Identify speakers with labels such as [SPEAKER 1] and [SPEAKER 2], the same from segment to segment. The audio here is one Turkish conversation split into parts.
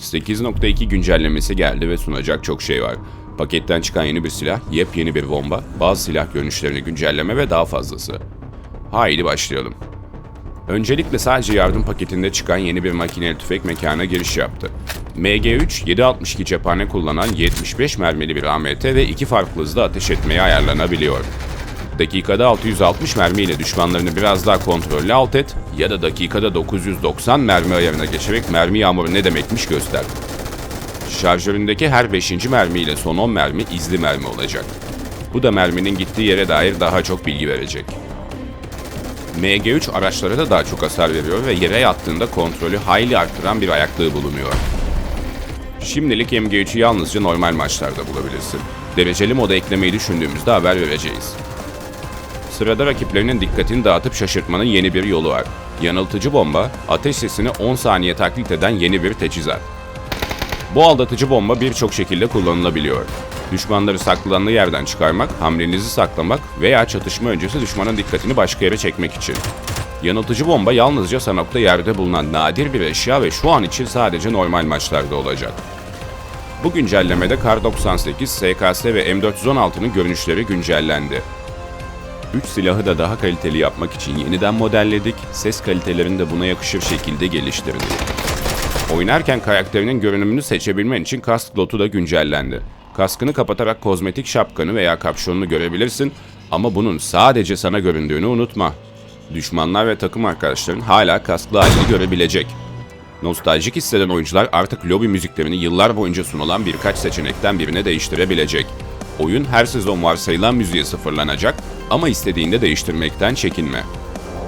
[SPEAKER 1] 8.2 güncellemesi geldi ve sunacak çok şey var. Paketten çıkan yeni bir silah, yepyeni bir bomba, bazı silah görünüşlerini güncelleme ve daha fazlası. Haydi başlayalım. Öncelikle sadece yardım paketinde çıkan yeni bir makineli tüfek mekana giriş yaptı. MG3 7.62 cephane kullanan 75 mermili bir AMT ve iki farklı hızda ateş etmeye ayarlanabiliyor. Dakikada 660 mermi ile düşmanlarını biraz daha kontrollü alt et ya da dakikada 990 mermi ayarına geçerek mermi yağmuru ne demekmiş göster. Şarjöründeki her 5. mermi ile son 10 mermi izli mermi olacak. Bu da merminin gittiği yere dair daha çok bilgi verecek. MG3 araçlara da daha çok hasar veriyor ve yere yattığında kontrolü hayli arttıran bir ayaklığı bulunuyor. Şimdilik MG3'ü yalnızca normal maçlarda bulabilirsin. Dereceli moda eklemeyi düşündüğümüzde haber vereceğiz. Sırada rakiplerinin dikkatini dağıtıp şaşırtmanın yeni bir yolu var. Yanıltıcı bomba, ateş sesini 10 saniye taklit eden yeni bir teçhizat. Bu aldatıcı bomba birçok şekilde kullanılabiliyor. Düşmanları saklandığı yerden çıkarmak, hamlenizi saklamak veya çatışma öncesi düşmanın dikkatini başka yere çekmek için. Yanıltıcı bomba yalnızca sanokta yerde bulunan nadir bir eşya ve şu an için sadece normal maçlarda olacak. Bu güncellemede Kar 98, SKS ve M416'nın görünüşleri güncellendi. 3 silahı da daha kaliteli yapmak için yeniden modelledik, ses kalitelerini de buna yakışır şekilde geliştirdik. Oynarken karakterinin görünümünü seçebilmen için kask lotu da güncellendi. Kaskını kapatarak kozmetik şapkanı veya kapşonunu görebilirsin ama bunun sadece sana göründüğünü unutma. Düşmanlar ve takım arkadaşların hala kasklı halini görebilecek. Nostaljik hisseden oyuncular artık lobi müziklerini yıllar boyunca sunulan birkaç seçenekten birine değiştirebilecek. Oyun her sezon varsayılan müziğe sıfırlanacak ama istediğinde değiştirmekten çekinme.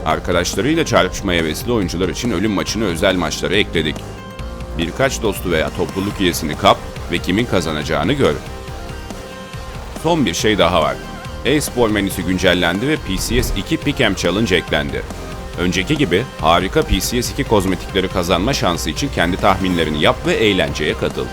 [SPEAKER 1] Arkadaşlarıyla çarpışma hevesli oyuncular için ölüm maçını özel maçlara ekledik. Birkaç dostu veya topluluk üyesini kap ve kimin kazanacağını gör. Son bir şey daha var. E-spor menüsü güncellendi ve PCS 2 Pick'em Challenge eklendi. Önceki gibi harika PCS 2 kozmetikleri kazanma şansı için kendi tahminlerini yap ve eğlenceye katıl.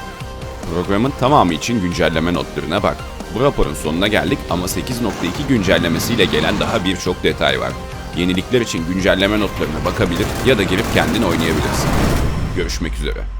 [SPEAKER 1] Programın tamamı için güncelleme notlarına bak. Bu raporun sonuna geldik ama 8.2 güncellemesiyle gelen daha birçok detay var. Yenilikler için güncelleme notlarına bakabilir ya da girip kendin oynayabilirsin. Görüşmek üzere.